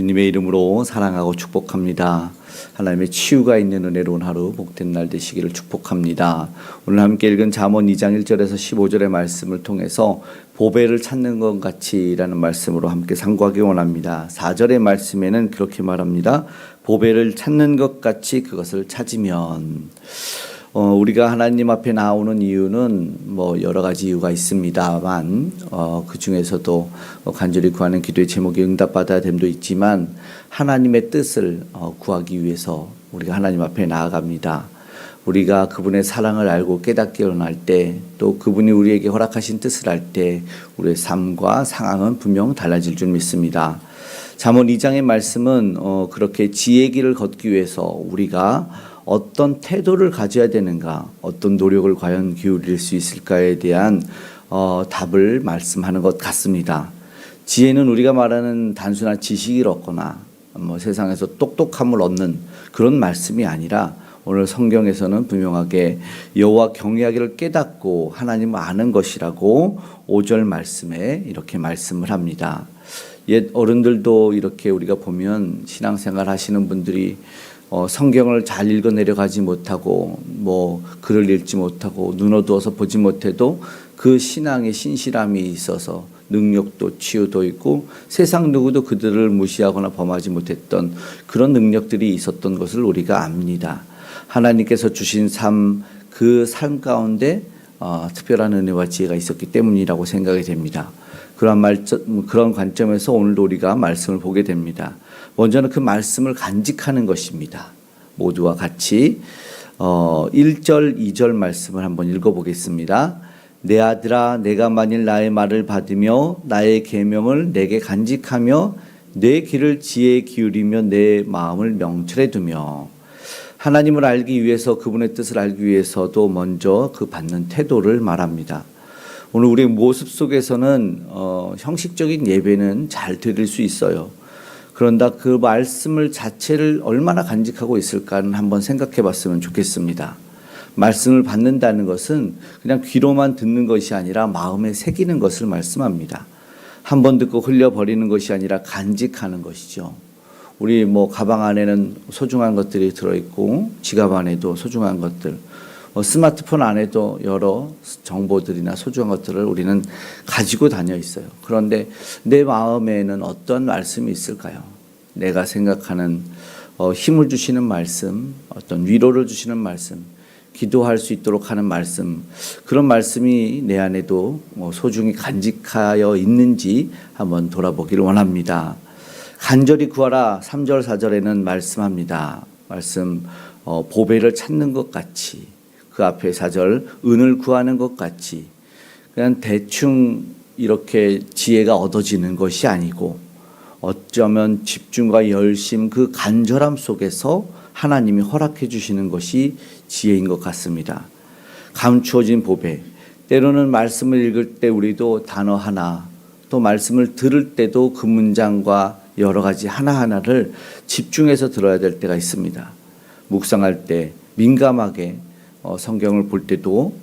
주님의 이름으로 사랑하고 축복합니다. 하나님의 치유가 있는 은혜로운 하루 복된 날 되시기를 축복합니다. 오늘 함께 읽은 잠언 2장 1절에서 15절의 말씀을 통해서 보배를 찾는 것 같이라는 말씀으로 함께 상고하기 원합니다. 4절의 말씀에는 그렇게 말합니다. 보배를 찾는 것 같이 그것을 찾으면 어, 우리가 하나님 앞에 나오는 이유는 뭐 여러 가지 이유가 있습니다만 어, 그 중에서도 어, 간절히 구하는 기도의 제목이 응답받아야 됨도 있지만 하나님의 뜻을 어, 구하기 위해서 우리가 하나님 앞에 나아갑니다. 우리가 그분의 사랑을 알고 깨닫게 일어날 때 또 그분이 우리에게 허락하신 뜻을 알 때 우리의 삶과 상황은 분명 달라질 줄 믿습니다. 잠언 2장의 말씀은 어, 그렇게 지혜 길을 걷기 위해서 우리가 어떤 태도를 가져야 되는가, 어떤 노력을 과연 기울일 수 있을까에 대한 어, 답을 말씀하는 것 같습니다. 지혜는 우리가 말하는 단순한 지식을 얻거나 뭐 세상에서 똑똑함을 얻는 그런 말씀이 아니라 오늘 성경에서는 분명하게 여호와 경외하기를 깨닫고 하나님을 아는 것이라고 5절 말씀에 이렇게 말씀을 합니다. 옛 어른들도 이렇게 우리가 보면 신앙생활 하시는 분들이 어, 성경을 잘 읽어 내려가지 못하고 뭐 글을 읽지 못하고 눈 어두워서 보지 못해도 그 신앙의 신실함이 있어서 능력도 치유도 있고 세상 누구도 그들을 무시하거나 범하지 못했던 그런 능력들이 있었던 것을 우리가 압니다. 하나님께서 주신 삶 그 삶 가운데 어, 특별한 은혜와 지혜가 있었기 때문이라고 생각이 됩니다. 그런 말 그런 관점에서 오늘도 우리가 말씀을 보게 됩니다. 먼저는 그 말씀을 간직하는 것입니다. 모두와 같이 어 1절 2절 말씀을 한번 읽어 보겠습니다. 내 아들아 내가 만일 나의 말을 받으며 나의 계명을 내게 간직하며 내 길을 지혜에 기울이며 내 마음을 명철해 두며 하나님을 알기 위해서 그분의 뜻을 알기 위해서도 먼저 그 받는 태도를 말합니다. 오늘 우리 모습 속에서는 어, 형식적인 예배는 잘 드릴 수 있어요. 그런다 그 말씀을 자체를 얼마나 간직하고 있을까는 한번 생각해 봤으면 좋겠습니다. 말씀을 받는다는 것은 그냥 귀로만 듣는 것이 아니라 마음에 새기는 것을 말씀합니다. 한 번 듣고 흘려버리는 것이 아니라 간직하는 것이죠. 우리 뭐 가방 안에는 소중한 것들이 들어있고 지갑 안에도 소중한 것들, 어, 스마트폰 안에도 여러 정보들이나 소중한 것들을 우리는 가지고 다녀 있어요. 그런데 내 마음에는 어떤 말씀이 있을까요? 내가 생각하는 어, 힘을 주시는 말씀, 어떤 위로를 주시는 말씀, 기도할 수 있도록 하는 말씀, 그런 말씀이 내 안에도 뭐 소중히 간직하여 있는지 한번 돌아보기를 원합니다. 간절히 구하라 3절 4절에는 말씀합니다. 말씀 어, 보배를 찾는 것 같이 그 앞에 4절 은을 구하는 것 같이 그냥 대충 이렇게 지혜가 얻어지는 것이 아니고 어쩌면 집중과 열심 그 간절함 속에서 하나님이 허락해 주시는 것이 지혜인 것 같습니다. 감추어진 보배. 때로는 말씀을 읽을 때 우리도 단어 하나 또 말씀을 들을 때도 그 문장과 여러 가지 하나하나를 집중해서 들어야 될 때가 있습니다. 묵상할 때 민감하게 어, 성경을 볼 때도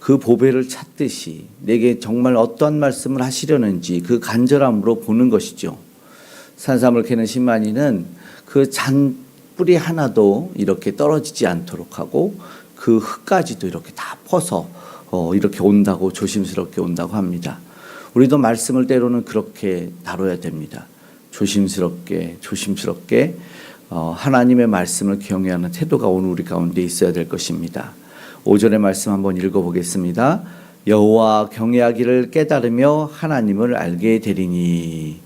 그 보배를 찾듯이 내게 정말 어떠한 말씀을 하시려는지 그 간절함으로 보는 것이죠. 산삼을 캐는 신만이는 그 잔 뿌리 하나도 이렇게 떨어지지 않도록 하고 그 흙까지도 이렇게 다 퍼서 어, 이렇게 온다고 조심스럽게 온다고 합니다. 우리도 말씀을 때로는 그렇게 다뤄야 됩니다. 조심스럽게 조심스럽게 어, 하나님의 말씀을 경외하는 태도가 오늘 우리 가운데 있어야 될 것입니다. 5절의 말씀 한번 읽어보겠습니다. 여호와 경외하기를 깨달으며 하나님을 알게 되리니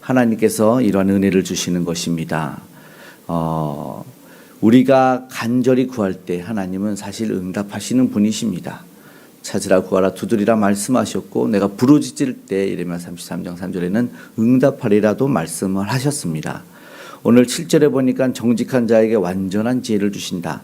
하나님께서 이러한 은혜를 주시는 것입니다. 어, 우리가 간절히 구할 때 하나님은 사실 응답하시는 분이십니다. 찾으라 구하라 두드리라 말씀하셨고 내가 부르짖을 때 이르면 33장 3절에는 응답하리라도 말씀을 하셨습니다. 오늘 7절에 보니까 정직한 자에게 완전한 지혜를 주신다.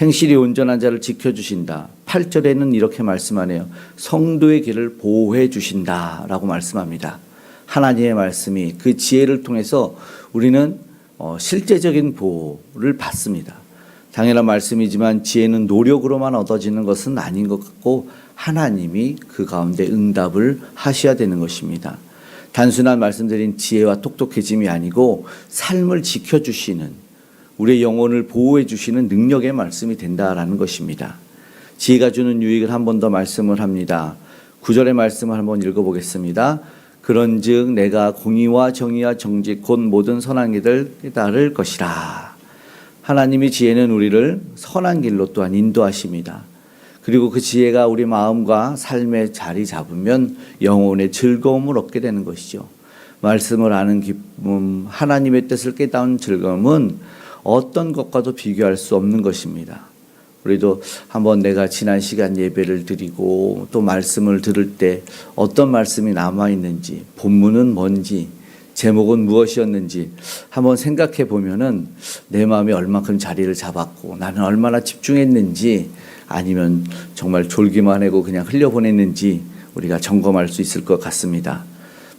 행실이 온전한 자를 지켜 주신다. 8절에는 이렇게 말씀하네요. 성도의 길을 보호해 주신다라고 말씀합니다. 하나님의 말씀이 그 지혜를 통해서 우리는 어, 실제적인 보호를 받습니다. 당연한 말씀이지만 지혜는 노력으로만 얻어지는 것은 아닌 것 같고 하나님이 그 가운데 응답을 하셔야 되는 것입니다. 단순한 말씀드린 지혜와 똑똑해짐이 아니고 삶을 지켜주시는 우리의 영혼을 보호해 주시는 능력의 말씀이 된다라는 것입니다. 지혜가 주는 유익을 한 번 더 말씀을 합니다. 구절의 말씀을 한번 읽어보겠습니다. 그런즉 내가 공의와 정의와 정직 곧 모든 선한 길을 깨달을 것이라. 하나님의 지혜는 우리를 선한 길로 또한 인도하십니다. 그리고 그 지혜가 우리 마음과 삶에 자리 잡으면 영혼의 즐거움을 얻게 되는 것이죠. 말씀을 아는 기쁨, 하나님의 뜻을 깨닫는 즐거움은 어떤 것과도 비교할 수 없는 것입니다. 우리도 한번 내가 지난 시간 예배를 드리고 또 말씀을 들을 때 어떤 말씀이 남아 있는지, 본문은 뭔지, 제목은 무엇이었는지 한번 생각해 보면은 내 마음이 얼마큼 자리를 잡았고 나는 얼마나 집중했는지 아니면 정말 졸기만 하고 그냥 흘려보냈는지 우리가 점검할 수 있을 것 같습니다.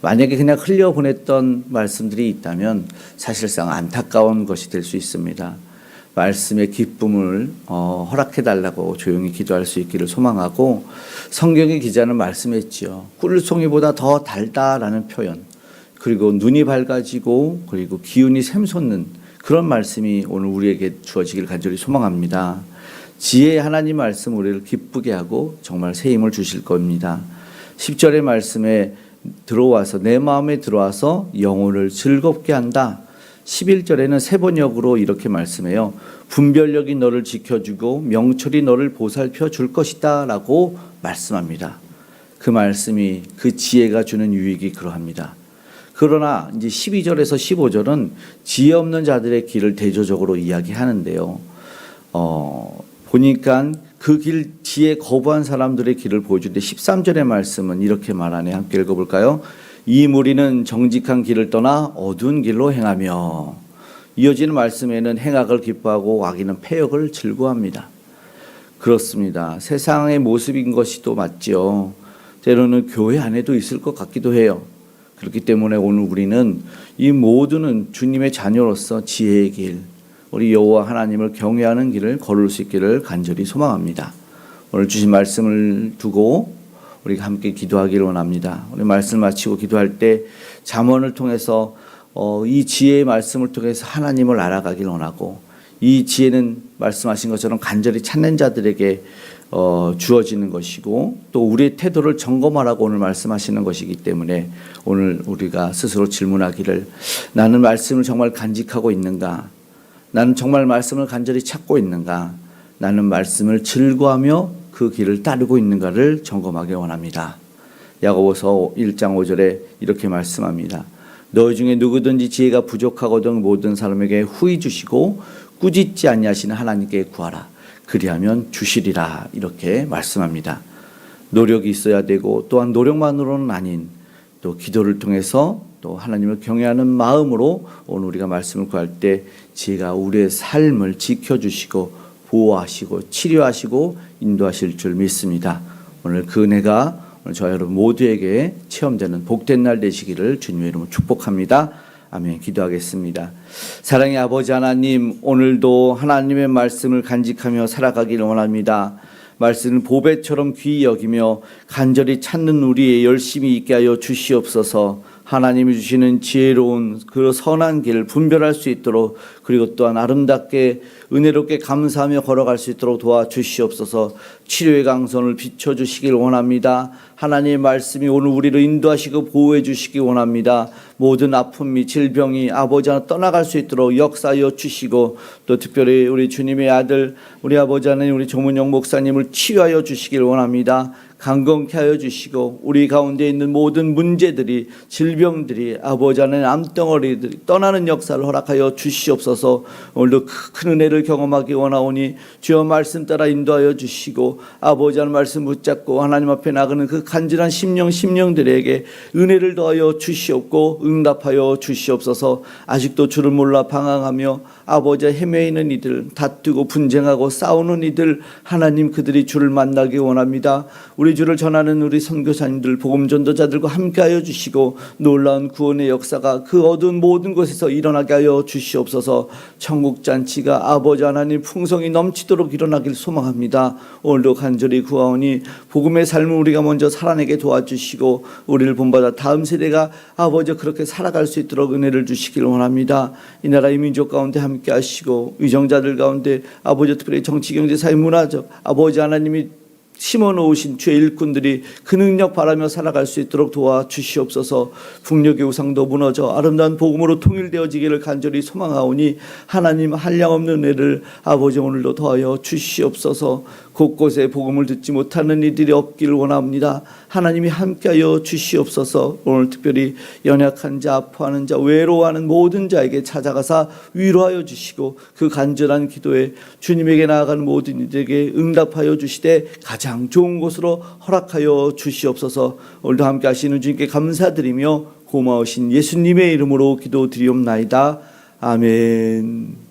만약에 그냥 흘려보냈던 말씀들이 있다면 사실상 안타까운 것이 될 수 있습니다. 말씀의 기쁨을 어, 허락해 달라고 조용히 기도할 수 있기를 소망하고 성경의 기자는 말씀했지요. 꿀송이보다 더 달다라는 표현. 그리고 눈이 밝아지고 그리고 기운이 샘솟는 그런 말씀이 오늘 우리에게 주어지길 간절히 소망합니다. 지혜 하나님 말씀 우리를 기쁘게 하고 정말 새 힘을 주실 겁니다. 10절의 말씀에 들어와서 내 마음에 들어와서 영혼을 즐겁게 한다. 11절에는 세 번역으로 이렇게 말씀해요. 분별력이 너를 지켜주고 명철이 너를 보살펴 줄 것이다 라고 말씀합니다. 그 말씀이 그 지혜가 주는 유익이 그러합니다. 그러나 이제 12절에서 15절은 지혜 없는 자들의 길을 대조적으로 이야기하는데요. 어, 보니까 그 길 지혜 거부한 사람들의 길을 보여주는데 13절의 말씀은 이렇게 말하네. 함께 읽어볼까요? 이 무리는 정직한 길을 떠나 어두운 길로 행하며 이어지는 말씀에는 행악을 기뻐하고 악인은 폐역을 즐거워합니다. 그렇습니다. 세상의 모습인 것이 또 맞죠. 때로는 교회 안에도 있을 것 같기도 해요. 그렇기 때문에 오늘 우리는 이 모두는 주님의 자녀로서 지혜의 길, 우리 여호와 하나님을 경외하는 길을 걸을 수 있기를 간절히 소망합니다. 오늘 주신 말씀을 두고 우리가 함께 기도하기를 원합니다. 우리 말씀 마치고 기도할 때 잠언을 통해서 어, 이 지혜의 말씀을 통해서 하나님을 알아가길 원하고 이 지혜는 말씀하신 것처럼 간절히 찾는 자들에게 어, 주어지는 것이고 또 우리의 태도를 점검하라고 오늘 말씀하시는 것이기 때문에 오늘 우리가 스스로 질문하기를 나는 말씀을 정말 간직하고 있는가? 나는 정말 말씀을 간절히 찾고 있는가? 나는 말씀을 즐거하며 그 길을 따르고 있는가를 점검하기 원합니다. 야고보서 1장 5절에 이렇게 말씀합니다. 너희 중에 누구든지 지혜가 부족하거든 모든 사람에게 후히 주시고 꾸짖지 아니하시는 하나님께 구하라. 그리하면 주시리라 이렇게 말씀합니다. 노력이 있어야 되고 또한 노력만으로는 아닌 또 기도를 통해서 또 하나님을 경외하는 마음으로 오늘 우리가 말씀을 구할 때 지혜가 우리의 삶을 지켜주시고 보호하시고 치료하시고 인도하실 줄 믿습니다. 오늘 그 은혜가 오늘 저희 여러분 모두에게 체험되는 복된 날 되시기를 주님의 이름으로 축복합니다. 아멘. 기도하겠습니다. 사랑의 아버지 하나님, 오늘도 하나님의 말씀을 간직하며 살아가기를 원합니다. 말씀을 보배처럼 귀히 여기며 간절히 찾는 우리의 열심히 있게 하여 주시옵소서. 하나님이 주시는 지혜로운 그 선한 길을 분별할 수 있도록 그리고 또한 아름답게 은혜롭게 감사하며 걸어갈 수 있도록 도와주시옵소서 치료의 강선을 비춰주시길 원합니다. 하나님의 말씀이 오늘 우리를 인도하시고 보호해 주시기 원합니다. 모든 아픔이 질병이 아버지 하나 떠나갈 수 있도록 역사하여 주시고 또 특별히 우리 주님의 아들 우리 아버지 하나님 우리 조문영 목사님을 치유하여 주시길 원합니다. 강건케 하여 주시고 우리 가운데 있는 모든 문제들이 질병들이 아버지 하나님 암덩어리들이 떠나는 역사를 허락하여 주시옵소서. 오늘도 큰 은혜를 경험하기 원하오니 주여 말씀 따라 인도하여 주시고 아버지 하나님 말씀 붙잡고 하나님 앞에 나가는 그 간절한 심령 심령들에게 은혜를 더하여 주시옵고 응답하여 주시옵소서. 아직도 주를 몰라 방황하며 아버지 헤매이는 이들 다투고 분쟁하고 싸우는 이들 하나님 그들이 주를 만나기 원합니다. 우리 주를 전하는 우리 선교사님들 복음 전도자들과 함께하여 주시고 놀라운 구원의 역사가 그 어두운 모든 곳에서 일어나게 하여 주시옵소서. 천국 잔치가 아버지 하나님 풍성이 넘치도록 일어나길 소망합니다. 오늘도 간절히 구하오니 복음의 삶을 우리가 먼저 살아내게 도와주시고 우리를 본받아 다음 세대가 아버지 그렇게 살아갈 수 있도록 은혜를 주시길 원합니다. 이 나라 이 민족 가운데 함께 하시고 위정자들 가운데 아버지 특별히 정치 경제 사회 문화적 아버지 하나님이 심어 놓으신 주의 일꾼들이 그 능력 바라며 살아갈 수 있도록 도와 주시옵소서. 북녘의 우상도 무너져 아름다운 복음으로 통일되어지기를 간절히 소망하오니 하나님 한량없는 은혜를 아버지 오늘도 더하여 주시옵소서. 곳곳에 복음을 듣지 못하는 이들이 없기를 원합니다. 하나님이 함께하여 주시옵소서. 오늘 특별히 연약한 자, 아파하는 자, 외로워하는 모든 자에게 찾아가사 위로하여 주시고 그 간절한 기도에 주님에게 나아가는 모든 이들에게 응답하여 주시되 가장 좋은 곳으로 허락하여 주시옵소서. 오늘도 함께 하시는 주님께 감사드리며 고마우신 예수님의 이름으로 기도드리옵나이다. 아멘.